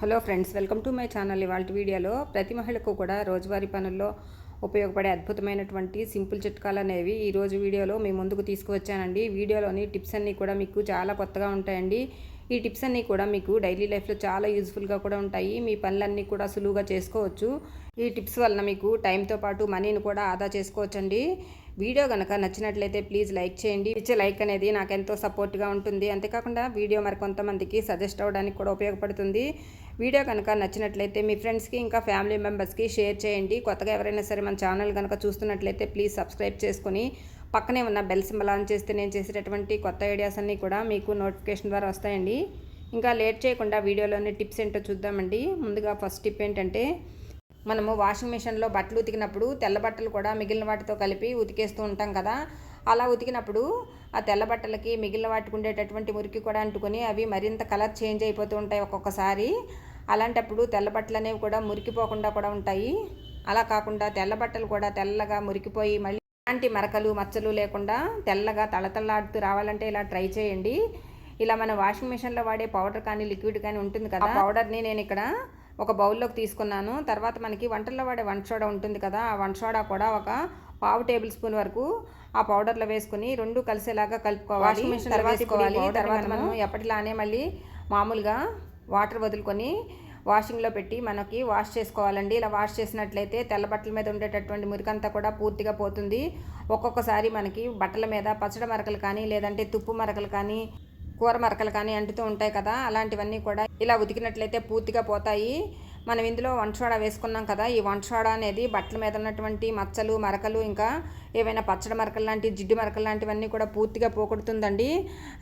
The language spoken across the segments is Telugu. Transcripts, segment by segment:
Hello friends welcome to my channel. ఇవాళ వీడియోలో ప్రతి మహిళకు కూడా రోజువారీ పనుల్లో ఉపయోగపడే అద్భుతమైనటువంటి సింపుల్ చిట్కాలు అనేవి ఈ రోజు వీడియోలో మీ ముందుకు తీసుకువచ్చానండి. వీడియోలోని టిప్స్ అన్నీ కూడా మీకు చాలా కొత్తగా ఉంటాయండి. ఈ టిప్స్ అన్నీ కూడా మీకు డైలీ లైఫ్లో చాలా యూజ్ఫుల్గా కూడా ఉంటాయి. మీ పనులన్నీ కూడా సులువుగా చేసుకోవచ్చు. ఈ టిప్స్ వలన మీకు టైంతో పాటు మనీని కూడా ఆదా చేసుకోవచ్చండి. వీడియో కనుక నచ్చినట్లయితే ప్లీజ్ లైక్ చేయండి. ఇచ్చే లైక్ అనేది నాకు ఎంతో సపోర్ట్గా ఉంటుంది. అంతేకాకుండా వీడియో మరి కొంతమందికి సజెస్ట్ అవ్వడానికి కూడా ఉపయోగపడుతుంది. వీడియో కనుక నచ్చినట్లయితే మీ ఫ్రెండ్స్కి ఇంకా ఫ్యామిలీ మెంబర్స్కి షేర్ చేయండి. కొత్తగా ఎవరైనా సరే మన ఛానల్ కనుక చూస్తున్నట్లయితే ప్లీజ్ సబ్స్క్రైబ్ చేసుకుని పక్కనే ఉన్న బెల్ సింబల్ ఆన్ చేస్తే నేను చేసేటటువంటి కొత్త ఐడియాస్ అన్నీ కూడా మీకు నోటిఫికేషన్ ద్వారా వస్తాయండి. ఇంకా లేట్ చేయకుండా వీడియోలోని టిప్స్ ఏంటో చూద్దామండి. ముందుగా ఫస్ట్ టిప్ ఏంటంటే మనము వాషింగ్ మిషన్లో బట్టలు ఉతికినప్పుడు తెల్ల బట్టలు కూడా మిగిలిన వాటితో కలిపి ఉతికేస్తూ ఉంటాం కదా. అలా ఉతికినప్పుడు ఆ తెల్ల బట్టలకి మిగిలిన వాటికి ఉండేటటువంటి మురికి కూడా అంటుకొని అవి మరింత కలర్ చేంజ్ అయిపోతూ ఉంటాయి ఒక్కొక్కసారి. అలాంటప్పుడు తెల్ల బట్టలు అనేవి కూడా మురికిపోకుండా కూడా ఉంటాయి. అలా కాకుండా తెల్ల బట్టలు కూడా తెల్లగా మురికిపోయి మళ్ళీ ఎలాంటి మరకలు మచ్చలు లేకుండా తెల్లగా తళతళలాడుతూ రావాలంటే ఇలా ట్రై చేయండి. ఇలా మన వాషింగ్ మిషన్లో వాడే పౌడర్ కానీ లిక్విడ్ కానీ ఉంటుంది కదా? పౌడర్ని నేను ఇక్కడ ఒక బౌల్లోకి తీసుకున్నాను. తర్వాత మనకి వంటల్లో వాడే వంట సోడా ఉంటుంది కదా? ఆ వంట సోడా కూడా ఒక పావు టేబుల్ స్పూన్ వరకు ఆ పౌడర్లో వేసుకుని రెండు కలిసేలాగా కలుపుకోవాలి. వాషింగ్ మిషన్ తర్వాత మనం ఎప్పటిలానే మళ్ళీ మామూలుగా వాటర్ వదులుకొని వాషింగ్లో పెట్టి మనకి వాష్ చేసుకోవాలండి. ఇలా వాష్ చేసినట్లయితే తెల్ల బట్టల మీద ఉండేటటువంటి మురికంతా కూడా పూర్తిగా పోతుంది. ఒక్కొక్కసారి మనకి బట్టల మీద పచ్చడి మరకలు కానీ లేదంటే తుప్పు మరకలు కానీ కూర మరకలు కానీ అంటుతూ ఉంటాయి కదా. అలాంటివన్నీ కూడా ఇలా ఉతికినట్లయితే పూర్తిగా పోతాయి. మనం ఇందులో వంట వేసుకున్నాం కదా ఈ వంట అనేది బట్టల మీద ఉన్నటువంటి మచ్చలు మరకలు ఇంకా ఏవైనా పచ్చడి మరకలు లాంటి జిడ్డు మరకలు లాంటివన్నీ కూడా పూర్తిగా పోగొడుతుందండి.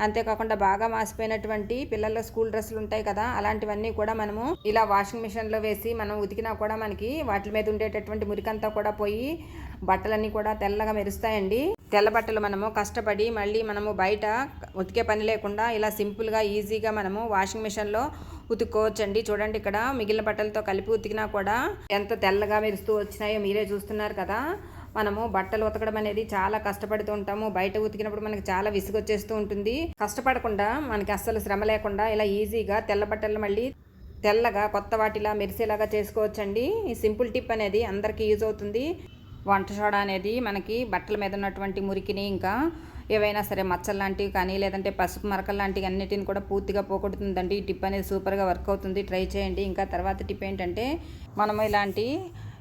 అంతేకాకుండా బాగా మాసిపోయినటువంటి పిల్లల స్కూల్ డ్రెస్సులు ఉంటాయి కదా అలాంటివన్నీ కూడా మనము ఇలా వాషింగ్ మిషన్లో వేసి మనం ఉతికినా కూడా మనకి వాటి మీద ఉండేటటువంటి మురికంతా కూడా పోయి బట్టలన్నీ కూడా తెల్లగా మెరుస్తాయండి. తెల్ల బట్టలు మనము కష్టపడి మళ్ళీ మనము బయట ఉతికే పని లేకుండా ఇలా సింపుల్గా ఈజీగా మనము వాషింగ్ మిషన్లో ఉతుక్కోవచ్చండి. చూడండి ఇక్కడ మిగిలిన బట్టలతో కలిపి ఉతికినా కూడా ఎంత తెల్లగా మెరుస్తూ వచ్చినాయో మీరే చూస్తున్నారు కదా. మనము బట్టలు ఉతకడం అనేది చాలా కష్టపడుతూ ఉంటాము. బయట ఉతికినప్పుడు మనకి చాలా విసుగొచ్చేస్తూ ఉంటుంది. కష్టపడకుండా మనకి అస్సలు శ్రమ లేకుండా ఇలా ఈజీగా తెల్ల బట్టలు మళ్ళీ తెల్లగా కొత్త వాటిలా మెరిసేలాగా చేసుకోవచ్చండి. ఈ సింపుల్ టిప్ అనేది అందరికీ యూజ్ అవుతుంది. వంట సోడా అనేది మనకి బట్టల మీద ఉన్నటువంటి మురికిని ఇంకా ఏవైనా సరే మచ్చలు లాంటివి కానీ లేదంటే పసుపు మరకలు లాంటివి అన్నిటిని కూడా పూర్తిగా పోగొడుతుందండి ఈ టిప్ అనేది సూపర్గా వర్క్ అవుతుంది. ట్రై చేయండి. ఇంకా తర్వాత టిప్ ఏంటంటే మనము ఇలాంటి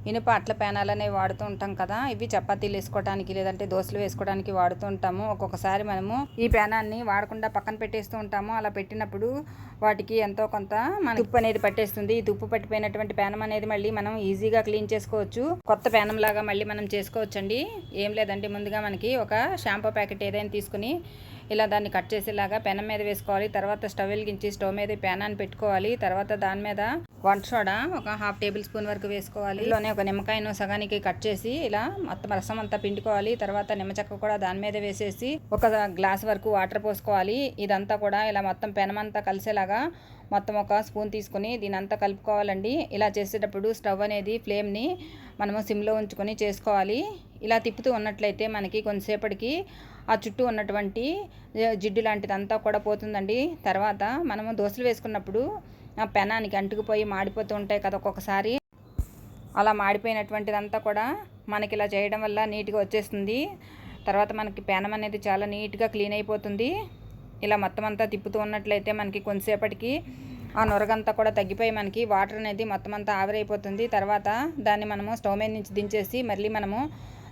ఇనుప అట్ల పేనాలు అనేవి వాడుతూ ఉంటాం కదా. ఇవి చపాతీలు వేసుకోవడానికి లేదంటే దోశలు వేసుకోవడానికి వాడుతూ ఉంటాము. ఒక్కొక్కసారి మనము ఈ పేనాన్ని వాడకుండా పక్కన పెట్టేస్తూ ఉంటాము. అలా పెట్టినప్పుడు వాటికి ఎంతో కొంత మన తుప్పు అనేది పట్టేస్తుంది. ఈ తుప్పు పట్టిపోయినటువంటి పేనం అనేది మళ్ళీ మనం ఈజీగా క్లీన్ చేసుకోవచ్చు. కొత్త ప్యానం లాగా మళ్ళీ మనం చేసుకోవచ్చండి. ఏం లేదండి ముందుగా మనకి ఒక షాంపూ ప్యాకెట్ ఏదైనా తీసుకుని ఇలా దాన్ని కట్ చేసేలాగా పెనం మీద వేసుకోవాలి. తర్వాత స్టవ్ వెలిగించి స్టవ్ మీద పెనాన్ని పెట్టుకోవాలి. తర్వాత దాని మీద వంట సోడా ఒక హాఫ్ టేబుల్ స్పూన్ వరకు వేసుకోవాలి. ఇలానే ఒక నిమ్మకాయను సగానికి కట్ చేసి ఇలా మొత్తం రసం అంతా పిండుకోవాలి. తర్వాత నిమ్మచెక్క కూడా దాని మీద వేసేసి ఒక గ్లాస్ వరకు వాటర్ పోసుకోవాలి. ఇదంతా కూడా ఇలా మొత్తం పెనమంతా కలిసేలాగా మొత్తం ఒక స్పూన్ తీసుకొని దీని అంతా కలుపుకోవాలండి. ఇలా చేసేటప్పుడు స్టవ్ అనేది ఫ్లేమ్ని మనము సిమ్లో ఉంచుకొని చేసుకోవాలి. ఇలా తిప్పుతూ ఉన్నట్లయితే మనకి కొంతసేపటికి ఆ చుట్టూ ఉన్నటువంటి జిడ్డు లాంటిదంతా కూడా పోతుందండి. తర్వాత మనము దోశలు వేసుకున్నప్పుడు ఆ పెనానికి అంటుకుపోయి మాడిపోతూ ఉంటాయి కదా ఒక్కొక్కసారి. అలా మాడిపోయినటువంటిదంతా కూడా మనకి ఇలా చేయడం వల్ల నీట్గా వచ్చేస్తుంది. తర్వాత మనకి పెనం అనేది చాలా నీట్గా క్లీన్ అయిపోతుంది. ఇలా మొత్తం అంతా తిప్పుతూ ఉన్నట్లయితే మనకి కొంతసేపటికి ఆ నొరగంతా కూడా తగ్గిపోయి మనకి వాటర్ అనేది మొత్తం అంతా ఆవిరైపోతుంది. తర్వాత దాన్ని మనము స్టవ్ మీద నుంచి దించేసి మళ్ళీ మనము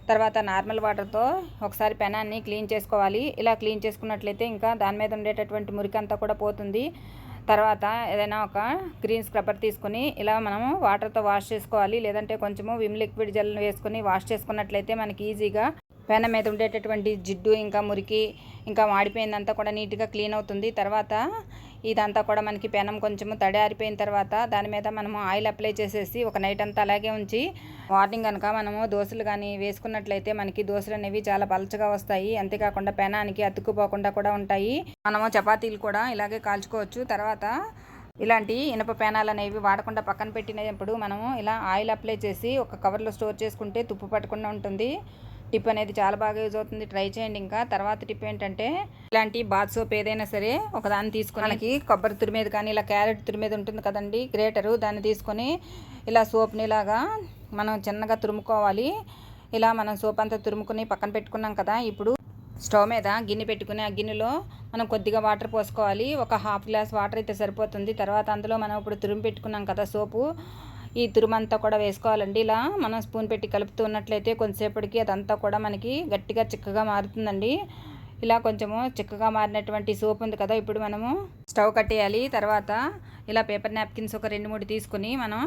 తర్వాత నార్మల్ వాటర్తో ఒకసారి పెనాన్ని క్లీన్ చేసుకోవాలి. ఇలా క్లీన్ చేసుకున్నట్లయితే ఇంకా దాని మీద ఉండేటటువంటి మురికి అంతా కూడా పోతుంది. తర్వాత ఏదైనా ఒక గ్రీన్ స్క్రబ్బర్ తీసుకుని ఇలా మనము వాటర్తో వాష్ చేసుకోవాలి. లేదంటే కొంచెము విమ్ లిక్విడ్ జెల్ వేసుకొని వాష్ చేసుకున్నట్లయితే మనకి ఈజీగా పెన మీద ఉండేటటువంటి జిడ్డు ఇంకా మురికి ఇంకా మాడిపోయిందంతా కూడా నీట్గా క్లీన్ అవుతుంది. తర్వాత ఇదంతా కూడా మనకి పెనం కొంచెము తడి ఆరిపోయిన తర్వాత దాని మీద మనము ఆయిల్ అప్లై చేసేసి ఒక నైట్ అంతా అలాగే ఉంచి మార్నింగ్ కనుక మనము దోశలు కానీ వేసుకున్నట్లయితే మనకి దోశలు అనేవి చాలా పలచగా వస్తాయి. అంతేకాకుండా పెనానికి అతుక్కుపోకుండా కూడా ఉంటాయి. మనము చపాతీలు కూడా ఇలాగే కాల్చుకోవచ్చు. తర్వాత ఇలాంటి ఇనప పేనాలు అనేవి వాడకుండా పక్కన పెట్టినప్పుడు మనము ఇలా ఆయిల్ అప్లై చేసి ఒక కవర్లో స్టోర్ చేసుకుంటే తుప్పు పట్టకుండా ఉంటుంది. టిప్ అనేది చాలా బాగా యూజ్ అవుతుంది. ట్రై చేయండి ఇంకా. తర్వాత టిప్ ఏంటంటే ఇలాంటి బాత్ సోప్ ఏదైనా సరే ఒకదాన్ని తీసుకుని మనకి కొబ్బరి తురిమేది కానీ ఇలా క్యారెట్ తురిమేది ఉంటుంది కదండి గ్రేటరు దాన్ని తీసుకొని ఇలా సోప్ని ఇలాగా మనం చిన్నగా తురుముకోవాలి. ఇలా మనం సోప్ అంతా తురుముకుని పక్కన పెట్టుకున్నాం కదా ఇప్పుడు స్టవ్ మీద గిన్నె పెట్టుకుని ఆ గిన్నెలో మనం కొద్దిగా వాటర్ పోసుకోవాలి. ఒక హాఫ్ గ్లాస్ వాటర్ అయితే సరిపోతుంది. తర్వాత అందులో మనం ఇప్పుడు తురుము పెట్టుకున్నాం కదా సోపు ఈ తురుమంతా కూడా వేసుకోవాలండి. ఇలా మనం స్పూన్ పెట్టి కలుపుతున్నట్లయితే కొంతసేపటికి అదంతా కూడా మనకి గట్టిగా చిక్కగా మారుతుందండి. ఇలా కొంచెము చిక్కగా మారినటువంటి సోప్ ఉంది కదా ఇప్పుడు మనము స్టవ్ కట్టేయాలి. తర్వాత ఇలా పేపర్ నాప్కిన్స్ ఒక రెండు మూడు తీసుకుని మనం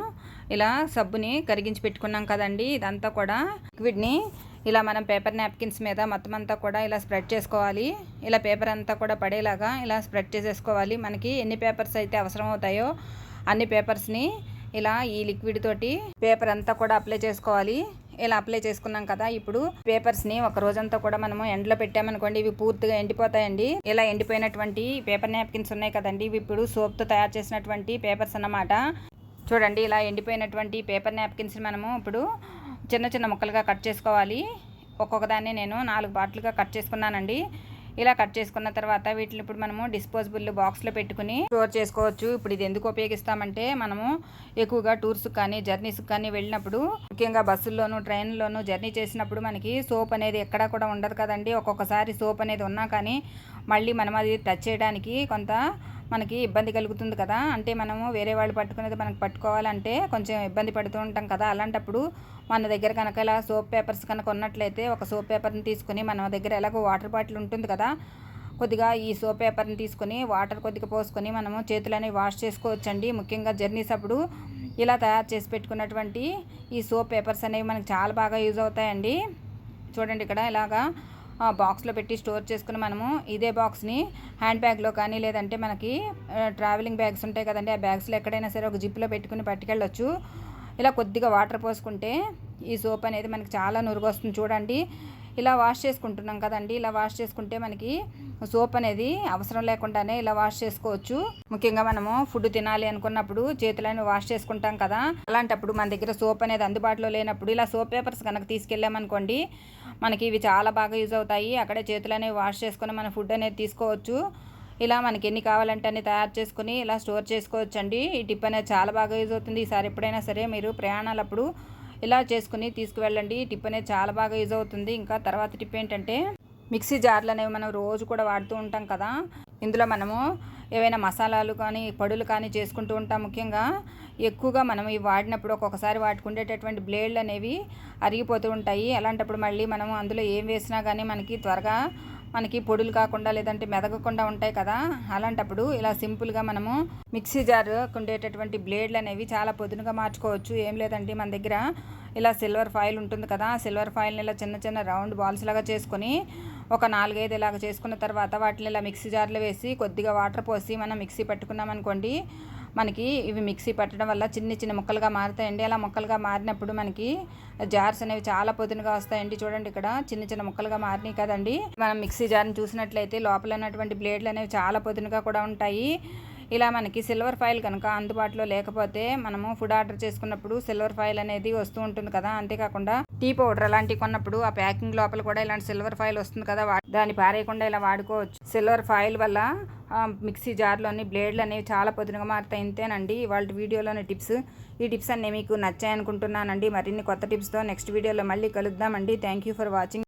ఇలా సబ్బుని కరిగించి పెట్టుకున్నాం కదండి. ఇదంతా కూడా లిక్విడ్ని ఇలా మనం పేపర్ నాప్కిన్స్ మీద మొత్తం అంతా కూడా ఇలా స్ప్రెడ్ చేసుకోవాలి. ఇలా పేపర్ అంతా కూడా పడేలాగా ఇలా స్ప్రెడ్ చేసేసుకోవాలి. మనకి ఎన్ని పేపర్స్ అయితే అవసరం అవుతాయో అన్ని పేపర్స్ని ఇలా ఈ లిక్విడ్ తోటి పేపర్ అంతా కూడా అప్లై చేసుకోవాలి. ఇలా అప్లై చేసుకున్నాం కదా ఇప్పుడు పేపర్స్ని ఒక రోజంతా కూడా మనము ఎండలో పెట్టామనుకోండి ఇవి పూర్తిగా ఎండిపోతాయండి. ఇలా ఎండిపోయినటువంటి పేపర్ నాప్కిన్స్ ఉన్నాయి కదండి ఇవి ఇప్పుడు సోప్తో తయారు చేసినటువంటి పేపర్స్ అన్నమాట. చూడండి ఇలా ఎండిపోయినటువంటి పేపర్ నాప్కిన్స్ మనము ఇప్పుడు చిన్న చిన్న ముక్కలుగా కట్ చేసుకోవాలి. ఒక్కొక్క దాన్ని నేను నాలుగు బాటిల్గా కట్ చేసుకున్నానండి. ఇలా కట్ చేసుకున్న తర్వాత వీటిని ఇప్పుడు మనము డిస్పోజబుల్ బాక్స్లో పెట్టుకుని స్టోర్ చేసుకోవచ్చు. ఇప్పుడు ఇది ఎందుకు ఉపయోగిస్తామంటే మనము ఎక్కువగా టూర్స్ కానీ జర్నీస్ కానీ వెళ్ళినప్పుడు ముఖ్యంగా బస్సుల్లోనూ ట్రైన్లోనూ జర్నీ చేసినప్పుడు మనకి సోప్ అనేది ఎక్కడా కూడా ఉండదు కదండి. ఒక్కొక్కసారి సోప్ అనేది ఉన్నా కానీ మళ్ళీ మనం అది టచ్ చేయడానికి కొంత మనకి ఇబ్బంది కలుగుతుంది కదా. అంటే మనము వేరే వాళ్ళు పట్టుకునేది మనకు పట్టుకోవాలంటే కొంచెం ఇబ్బంది పడుతూ ఉంటాం కదా. అలాంటప్పుడు మన దగ్గర కనుక ఇలా సోప్ పేపర్స్ కనుక ఉన్నట్లయితే ఒక సోప్ పేపర్ని తీసుకుని మన దగ్గర ఎలాగో వాటర్ బాటిల్ ఉంటుంది కదా. కొద్దిగా ఈ సోప్ పేపర్ని తీసుకొని వాటర్ కొద్దిగా పోసుకొని మనము చేతులని వాష్ చేసుకోవచ్చండి. ముఖ్యంగా జర్నీస్ అప్పుడు ఇలా తయారు చేసి పెట్టుకున్నటువంటి ఈ సోప్ పేపర్స్ అనేవి మనకు చాలా బాగా యూజ్ అవుతాయండి. చూడండి ఇక్కడ ఇలాగా బాక్స్లో పెట్టి స్టోర్ చేసుకుని మనము ఇదే బాక్స్ని హ్యాండ్ బ్యాగ్లో కానీ లేదంటే మనకి ట్రావెలింగ్ బ్యాగ్స్ ఉంటాయి కదండి ఆ బ్యాగ్స్లో ఎక్కడైనా సరే ఒక జిప్లో పెట్టుకుని పట్టుకెళ్ళొచ్చు. ఇలా కొద్దిగా వాటర్ పోసుకుంటే ఈ సోప్ అనేది మనకి చాలా నురుగొస్తుంది చూడండి. ఇలా వాష్ చేసుకుంటున్నాం కదండి ఇలా వాష్ చేసుకుంటే మనకి సోప్ అనేది అవసరం లేకుండానే ఇలా వాష్ చేసుకోవచ్చు. ముఖ్యంగా మనము ఫుడ్ తినాలి అనుకున్నప్పుడు చేతులను వాష్ చేసుకుంటాం కదా. అలాంటప్పుడు మన దగ్గర సోప్ అనేది అందుబాటులో లేనప్పుడు ఇలా సోప్ పేపర్స్ కనుక తీసుకెళ్ళామనుకోండి మనకి ఇవి చాలా బాగా యూజ్ అవుతాయి. అక్కడే చేతులు అనేవి వాష్ చేసుకొని మన ఫుడ్ అనేది తీసుకోవచ్చు. ఇలా మనకి ఎన్ని కావాలంటే అన్ని తయారు చేసుకుని ఇలా స్టోర్ చేసుకోవచ్చు అండి ఈ టిప్ అనేది చాలా బాగా యూజ్ అవుతుంది. ఈసారి ఎప్పుడైనా సరే మీరు ప్రయాణాలప్పుడు ఇలా చేసుకుని తీసుకువెళ్ళండి. టిప్ అనేది చాలా బాగా యూజ్ అవుతుంది. ఇంకా తర్వాత టిప్ ఏంటంటే మిక్సీ జార్లు అనేవి మనం రోజు కూడా వాడుతూ ఉంటాం కదా. ఇందులో మనము ఏవైనా మసాలాలు కానీ పడులు కానీ చేసుకుంటూ ఉంటాం ముఖ్యంగా. ఎక్కువగా మనం ఇవి వాడినప్పుడు ఒక్కొక్కసారి వాడుకుండేటటువంటి బ్లేడ్లు అనేవి అరిగిపోతూ ఉంటాయి. అలాంటప్పుడు మళ్ళీ మనం అందులో ఏం వేసినా కానీ మనకి త్వరగా మనకి పొడులు కాకుండా లేదంటే మెదగకుండా ఉంటాయి కదా. అలాంటప్పుడు ఇలా సింపుల్గా మనము మిక్సీ జార్ ఉండేటటువంటి బ్లేడ్లు అనేవి చాలా పొదునుగా మార్చుకోవచ్చు. ఏం లేదంటే మన దగ్గర ఇలా సిల్వర్ ఫాయిల్ ఉంటుంది కదా. సిల్వర్ ఫాయిల్ని ఇలా చిన్న చిన్న రౌండ్ బాల్స్ లాగా చేసుకొని ఒక నాలుగైదు ఇలాగ చేసుకున్న తర్వాత వాటిని ఇలా మిక్సీ జార్లో వేసి కొద్దిగా వాటర్ పోసి మనం మిక్సీ పట్టుకున్నాం అనుకోండి మనకి ఇవి మిక్సీ పట్టడం వల్ల చిన్న చిన్న ముక్కలుగా మారుతాయండి. అలా ముక్కలుగా మారినప్పుడు మనకి జార్స్ అనేవి చాలా పొద్దునగా వస్తాయండి చూడండి ఇక్కడ. చిన్న చిన్న ముక్కలుగా మారినాయి కదండి. మనం మిక్సీ జార్ని చూసినట్లయితే లోపల ఉన్నటువంటి బ్లేడ్లు అనేవి చాలా పొద్దునగా కూడా ఉంటాయి. ఇలా మనకి సిల్వర్ ఫైల్ కనుక అందుబాటులో లేకపోతే మనము ఫుడ్ ఆర్డర్ చేసుకున్నప్పుడు సిల్వర్ ఫైల్ అనేది వస్తూ ఉంటుంది కదా. అంతేకాకుండా టీ పౌడర్ అలాంటివి కొన్నప్పుడు ఆ ప్యాకింగ్ లోపల కూడా ఇలాంటి సిల్వర్ ఫైల్ వస్తుంది కదా. దాన్ని పారేయకుండా ఇలా వాడుకోవచ్చు. సిల్వర్ ఫైల్ వల్ల మిక్సీ జార్లోని బ్లేడ్లు అనేవి చాలా పొద్దునగా మారుతాయి. ఇంతేనండి. వాళ్ళ వీడియోలోని టిప్స్. ఈ టిప్స్ అన్నీ మీకు నచ్చాయనుకుంటున్నానండి. మరిన్ని కొత్త టిప్స్తో నెక్స్ట్ వీడియోలో మళ్ళీ కలుద్దామండి. Thank you for watching.